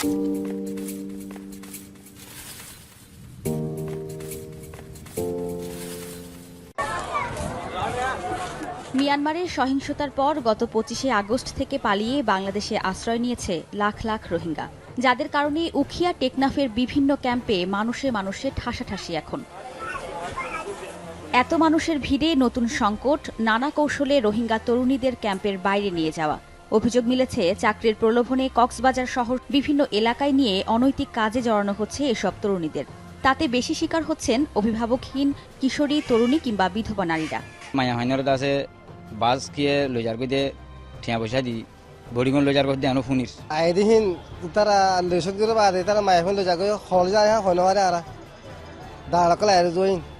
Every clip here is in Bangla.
মিয়ানমারের সহিংসতার পর গত পঁচিশে আগস্ট থেকে পালিয়ে বাংলাদেশে আশ্রয় নিয়েছে লাখ লাখ রোহিঙ্গা, যাদের কারণে উখিয়া টেকনাফের বিভিন্ন ক্যাম্পে মানুষে মানুষে ঠাসাঠাসি এখন। এত মানুষের ভিড়ে নতুন সংকট, নানা কৌশলে রোহিঙ্গা তরুণীদের ক্যাম্পের বাইরে নিয়ে যাওয়া। অভিযোগ মিলেছে চাকরির প্রলোভনে কক্সবাজার শহর বিভিন্ন এলাকায় নিয়ে অনৈতিক কাজে জড়ানো হচ্ছে এসব তরুণীদের। তাতে বেশি শিকার হচ্ছেন অভিভাবকহীন কিশোরী তরুণী কিংবা বিধবা নারীরা। মায়া হাইনার দাসে বাস কিয়ে লইজার কইতে ঠিয়া পয়সা দি বড়িগন লইজার কইতে আনো ফুনিস আইদিহীন তারা লেসক দিলে বাদে তারা মায়ে ফেলে যাগো হল যায় হ্যাঁ হয় না আর। দাঁড়াকলে আরে জইন বারাধন নহয় দি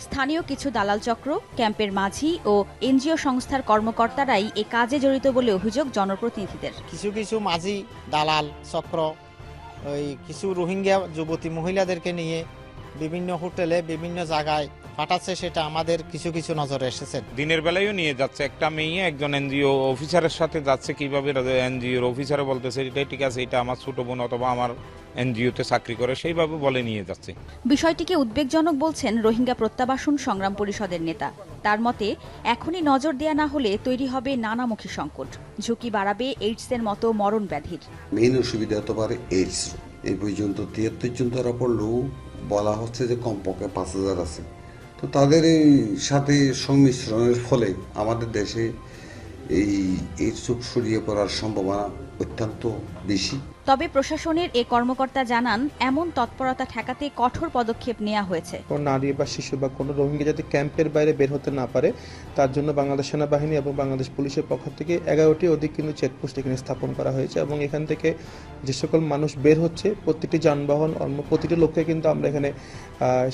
স্থানীয় কিছু দালাল চক্র ক্যাম্পের মাঝি ও এনজিও সংস্থার কর্মকর্তারাই এ কাজে জড়িত বলে অভিযোগ জনপ্রতিনিধিদের। কিছু কিছু মাঝি দালাল চক্র ওই কিছু রোহিঙ্গা যুবতী মহিলাদেরকে নিয়ে বিভিন্ন হোটেলে বিভিন্ন জায়গায় পাঠাচ্ছে সেটা আমাদের কিছু কিছু নজরে এসেছে। দিনের বেলায়ও নিয়ে যাচ্ছে। একটা মেয়ে একজন এনজিও অফিসারের সাথে যাচ্ছে। কীভাবে এনজিওর অফিসারে বলতেছে এটাই ঠিক আছে এটা আমার ছোট বোন অথবা আমার এনজিওতে চাকরি করে। সেইভাবে বলে নিয়ে যাচ্ছে। বিষয়টিকে উদ্বেগজনক বলছেন রোহিঙ্গা প্রত্যাবাসন সংগ্রাম পরিষদের নেতা। তার মতে এখনই নজর দেয়া না হলে তৈরি হবে নানামুখী সংকট। ঝুঁকি বাড়াবে এইডসের মতো মরণ ব্যাধির মেইন অসুবিধা হতে পারে এইডস এই পর্যন্ত তিয়াত্তর জন ধরা পড়লেও বলা হচ্ছে যে কমপক্ষে পাঁচ হাজার আছে। তো তাদের এই সাথে সংমিশ্রণের ফলে আমাদের দেশে এই এই চোখ সরিয়ে পড়ার সম্ভাবনা অত্যন্ত বেশি। তবে প্রশাসনের এ কর্মকর্তা জানান এমন তৎপরতা ঠেকাতে কঠোর পদক্ষেপ নেওয়া হয়েছে। কোনো নারী বা শিশু বা কোনো রোহিঙ্গা যাতে ক্যাম্পের বাইরে বের হতে না পারে তার জন্য বাংলাদেশ সেনাবাহিনী এবং বাংলাদেশ পুলিশের পক্ষ থেকে এগারোটি অধিক কিন্তু চেকপোস্ট এখানে স্থাপন করা হয়েছে এবং এখান থেকে যে সকল মানুষ বের হচ্ছে প্রতিটি যানবাহন প্রতিটি লোককে কিন্তু আমরা এখানে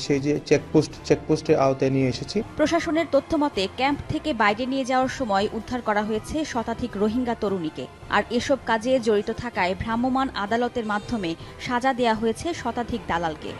সেই যে চেকপোস্ট চেকপোস্টের আওতায় নিয়ে এসেছি। প্রশাসনের তথ্য মতে ক্যাম্প থেকে বাইরে নিয়ে যাওয়ার সময় উদ্ধার করা হয়েছে শতাধিক রোহিঙ্গা তরুণীকে। আর এসব কাজে জড়িত থাকায় ভ্রাম্যমাণ আদালতের মাধ্যমে সাজা দেয়া হয়েছে শতাধিক দালালকে।